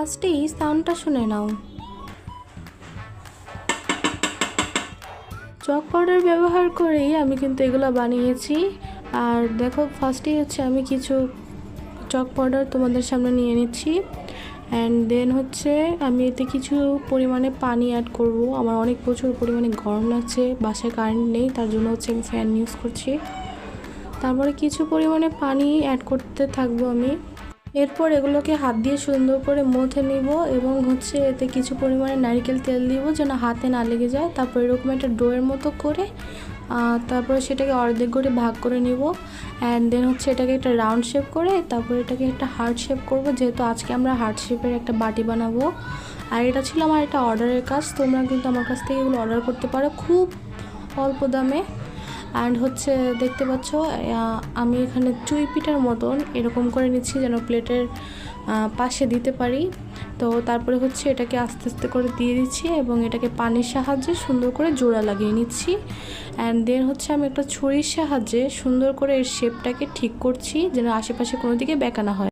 ফার্স্টেই সাউন্ডটা শুনে নাও। চক পাউডার ব্যবহার করেই আমি কিন্তু এগুলো বানিয়েছি। আর দেখো, ফার্স্টেই হচ্ছে আমি কিছু চক পাউডার তোমাদের সামনে নিয়ে নিচ্ছি। অ্যান্ড দেন হচ্ছে আমি এতে কিছু পরিমাণে পানি অ্যাড করব। আমার অনেক প্রচুর পরিমাণে গরম লাগছে, বাসায় কারেন্ট নেই, তার জন্য হচ্ছে আমি ফ্যান ইউজ করছি। তারপরে কিছু পরিমাণে পানি অ্যাড করতে থাকব আমি। এরপর এগুলোকে হাত দিয়ে সুন্দর করে মথে নিব এবং হচ্ছে এতে কিছু পরিমাণে নারকেল তেল দিব যেন হাতে না লেগে যায়। তারপর এরকম একটা ডোয়ের মতো করে তারপরে সেটাকে অর্ধেক করে ভাগ করে নিব। অ্যান্ড দেন হচ্ছে এটাকে একটা রাউন্ড শেপ করে, তারপর এটাকে একটা হার্ট শেপ করব। যেহেতু আজকে আমরা হার্ট শেপের একটা বাটি বানাবো। আর এটা ছিল আমার একটা অর্ডারের কাজ, তোমরা কিন্তু আমার কাছ থেকে এগুলো অর্ডার করতে পারো খুব অল্প দামে। অ্যান্ড হচ্ছে দেখতে পাচ্ছ আমি এখানে চুই পিঠার মতন এরকম করে নিচ্ছি যেন প্লেটের পাশে দিতে পারি। তো তারপরে হচ্ছে এটাকে আস্তে আস্তে করে দিয়ে দিচ্ছি এবং এটাকে পানির সাহায্যে সুন্দর করে জোড়া লাগিয়ে নিচ্ছি। অ্যান্ড দেন হচ্ছে আমি একটা ছুরির সাহায্যে সুন্দর করে এর শেপটাকে ঠিক করছি যেন আশেপাশে কোনো দিকে বেঁকা না হয়।